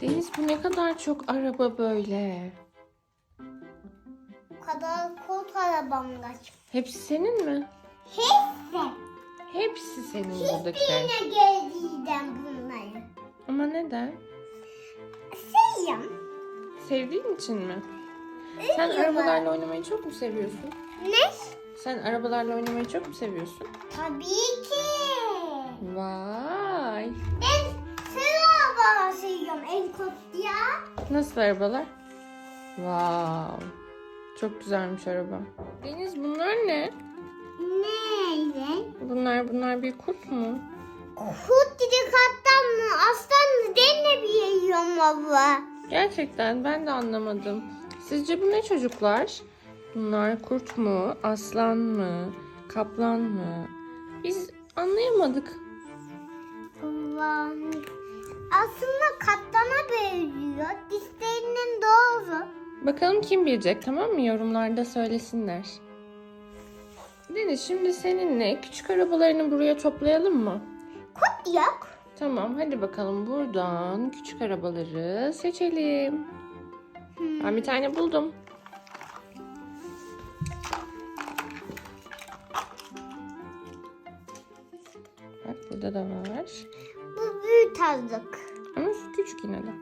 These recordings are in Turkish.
Deniz bu ne kadar çok araba böyle. Bu kadar kurt arabamda. Hepsi senin mi? Hepsi. Hepsi senin buradakiler. Yine geldiydim bunları. Ama neden? Sayım. Sevdiğin için mi? Sen arabalarla oynamayı çok mu seviyorsun? Ne? Sen arabalarla oynamayı çok mu seviyorsun? Tabii ki. Vay. Ben sıra araba sayıyorum en kurt ya. Nasıl arabalar? Wow. Çok güzelmiş araba. Deniz bunlar ne? Neydi? Bunlar bunlar bir kurt mu? Kurt dedi kaptan mı? Aslan mı? Ben de biliyorum baba. Gerçekten ben de anlamadım. Sizce bu ne çocuklar? Bunlar kurt mu, aslan mı, kaplan mı? Biz anlayamadık. Allah'ım. Aslında kaplana benziyor. Dişlerinin doğru. Bakalım kim bilecek tamam mı? Yorumlarda söylesinler. Deniz şimdi seninle küçük arabalarını buraya toplayalım mı? Kurt yok. Tamam hadi bakalım buradan küçük arabaları seçelim. Ben bir tane buldum. Burada da var. Bu büyük tazlık. Ama şu küçük yine de.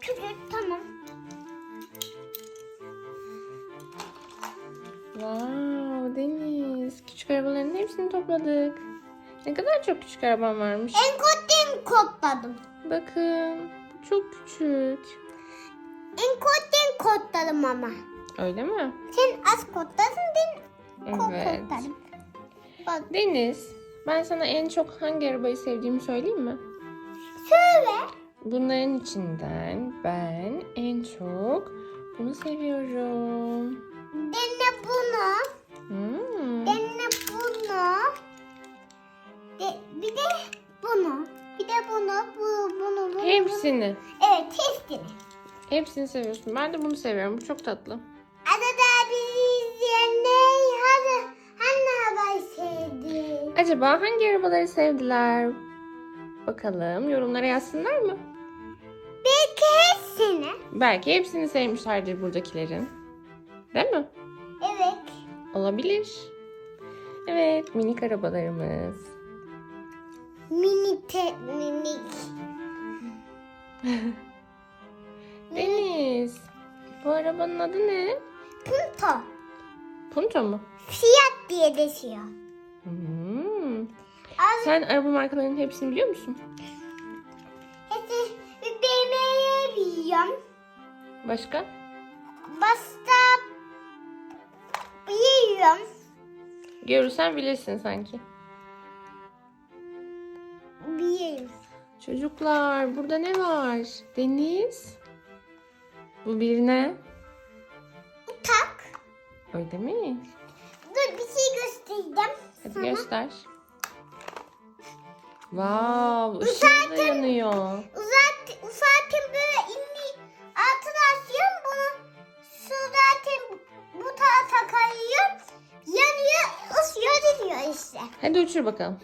Küçük tamam. Wow Deniz. Küçük arabaların hepsini topladık. Ne kadar çok küçük araban varmış. En kodden kodladım. Bakın bu çok küçük. En kodden kodladım ama. Öyle mi? Sen az kodladın ben Evet. kodladım. Bak Deniz ben sana en çok hangi arabayı sevdiğimi söyleyeyim mi? söyle. Bunların içinden ben en çok bunu seviyorum. Dene bunu. Hmm. Dene bunu. De, bir de bunu. Bir de bunu. Bu, bunu, bunu. Hepsini. Bunu. Evet hepsini. Hepsini seviyorsun. Ben de bunu seviyorum. Bu çok tatlı. Arada bizi izleyenler hadi hangi haber sevdi? Acaba hangi arabaları sevdiler? Bakalım yorumlara yazsınlar mı? Belki hepsini. Belki hepsini sevmişlerdir buradakilerin. Değil mi? Evet. Olabilir. Evet minik arabalarımız. Mini te, minik. Deniz. Bu arabanın adı ne? Punto. Punto mu? Fiyat diye geçiyor. Hmm. Az Sen araba markalarının hepsini biliyor musun? hepsi bir BMW biliyorum. Başka? Basta biliyorum. Görürsen bilirsin sanki. Biliyorum. Çocuklar burada ne var? Deniz. Bu bir ne? Tak. Öyle mi? Dur bir şey göstereceğim. Hadi sana. göster. Wow, ışığı da yanıyor. Uzat, uzatın böyle inni altına asıyorum bunu. Su zaten bu tarafa kayıyor. Yanıyor, ısıyor gidiyor işte. Hadi uçur bakalım.